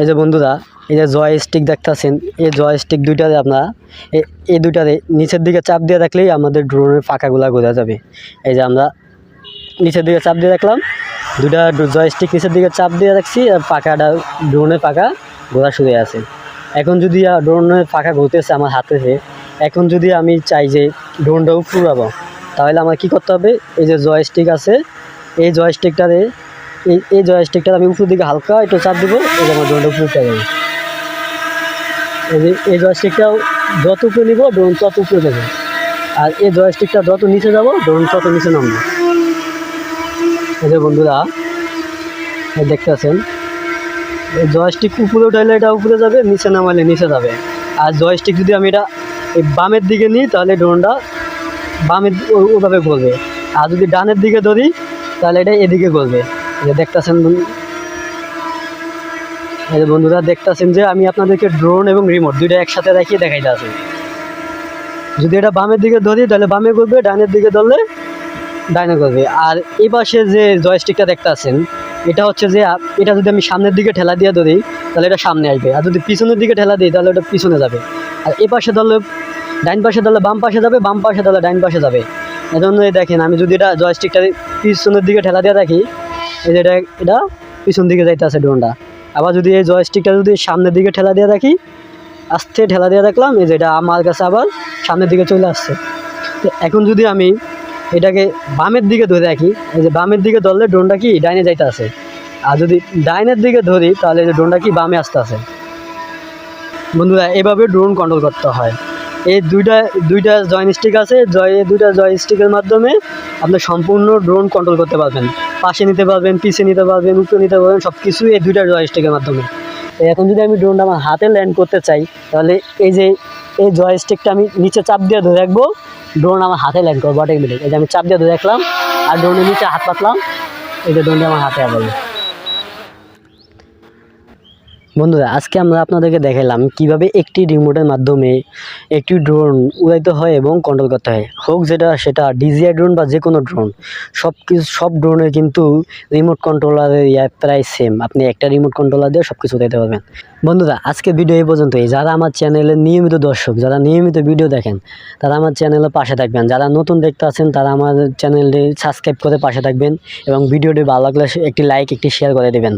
এই যে বন্ধুরা, এই যে জয় স্টিক দেখতেছেন, এই জয় স্টিক দুইটাতে আপনারা এই দুইটাতে নিচের দিকে চাপ দিয়ে রাখলেই আমাদের ড্রোনের পাখাগুলা গোজা যাবে। এই যে আমরা নিচের দিকে চাপ দিয়ে রাখলাম দুটা জয় স্টিক নিচের দিকে চাপ দিয়ে রাখছি, আর পাখাটা ড্রোনের পাখা ঘোরা শুরু আছে। এখন যদি ড্রোনের পাখা ঘুরতেছে আমার হাতেতে এখন যদি আমি চাই যে ড্রোনটাও উড়াবো তাহলে আমার কি করতে হবে? এই যে জয় স্টিক আছে, এই জয় স্টিকটাতে এই এই জয়স্টিকটা আমি উপর দিকে হালকা একটু চাপ দেবো, এই আমার ড্রোনটা উপরে উঠে যাবে এই যে যত উপরে নিব ড্রোন তত উপরে যাবে আর এই জয়স্টিকটা যত নিচে যাব ড্রোন তত নিচে নামবে। এই যে বন্ধুরা, এই দেখতেছেন, এই জয়স্টিক উপরে উঠাইলে এটা উপরে যাবে, নিচে নামালে নিচে যাবে। আর জয়স্টিক যদি আমি এটা এই বামের দিকে নিই, তাহলে ড্রোনটা বামের ওভাবে করবে আর যদি ডানের দিকে ধরি, তাহলে এটা এদিকে এই যে দেখতেছেন এই যে বন্ধুরা, দেখতেছেন যে আমি আপনাদেরকে ড্রোন এবং রিমোট দুইটা একসাথে রাখিয়ে দেখাইতে আছে। যদি এটা বামের দিকে ধরি, তাহলে বামে করবে ডাইনের দিকে ধরলে ডাইনে করবে আর এই পাশে যে জয়স্টিকটা দেখতে এটা হচ্ছে যে এটা যদি আমি সামনের দিকে ঠেলা দিয়ে ধরি, তাহলে এটা সামনে আসবে। আর যদি পিছনের দিকে ঠেলা দিই, তাহলে ওটা পিছনে যাবে। আর এই পাশে ধরলে ডাইন পাশে ধরলে বাম পাশে যাবে, বাম পাশে ধরলে ডাইন পাশে যাবে। এজন্য এই দেখেন, আমি যদি এটা জয়স্টিকটা পিছনের দিকে ঠেলা দিয়ে রাখি এই যে এটা এটা পিছন দিকে যাইতে আছে ড্রোনটা। আবার যদি এই জয়স্টিকটা যদি সামনের দিকে ঠেলা দিয়ে রাখি আস্তে ঠেলা দিয়ে রাখলাম এই যে এটা আমার কাছে আবার সামনের দিকে চলে আসছে। তো এখন যদি আমি এটাকে বামের দিকে ধরে রাখি এই যে বামের দিকে ধরলে ড্রোনটা কি ডাইনে যাইতে আছে? আর যদি ডাইনের দিকে ধরি, তাহলে এই যে ড্রোনটা কি বামে আসতে আছে? বন্ধুরা, এভাবে ড্রোন কন্ট্রোল করতে হয়। এই দুইটা দুইটা জয়েন স্টিক আছে। জয় দুইটা জয় স্টিকের মাধ্যমে আপনি সম্পূর্ণ ড্রোন কন্ট্রোল করতে পারবেন। পাশে নিতে পারবেন, পিছে নিতে পারবেন, উপরে নিতে পারবেন সব কিছুই এই দুইটা জয় স্টিকের মাধ্যমে। এখন যদি আমি ড্রোনটা আমার হাতে ল্যান্ড করতে চাই, তাহলে এই যে, এই জয় স্টিকটা আমি নিচে চাপ দিয়ে ধরে রাখব। ড্রোন আমার হাতে ল্যান্ড করব অটোমেটিক এই যে আমি চাপ দিয়ে ধরে রাখলাম, আর ড্রোনের নিচে হাত পাতলাম, এই যে ড্রোনটা আমার হাতে আবার বন্ধুরা, আজকে আমরা আপনাদেরকে দেখালাম কীভাবে একটি রিমোটের মাধ্যমে একটি ড্রোন উড়াইতে হয় এবং কন্ট্রোল করতে হয়। হোক যেটা, সেটা ডিজিআই ড্রোন বা যে কোনো ড্রোন সব কিছু সব ড্রোনের কিন্তু রিমোট কন্ট্রোলারের ইয়া প্রায় সেম আপনি একটা রিমোট কন্ট্রোলার দিয়ে সব কিছু উড়াইতে পারবেন। বন্ধুরা, আজকে ভিডিও এই পর্যন্তই। যারা আমার চ্যানেলের নিয়মিত দর্শক, যারা নিয়মিত ভিডিও দেখেন, তারা আমার চ্যানেলের পাশে থাকবেন। যারা নতুন দেখতে আছেন, তারা আমার চ্যানেলটি সাবস্ক্রাইব করে পাশে থাকবেন এবং ভিডিওটি ভালো লাগলে একটি লাইক একটি শেয়ার করে দেবেন।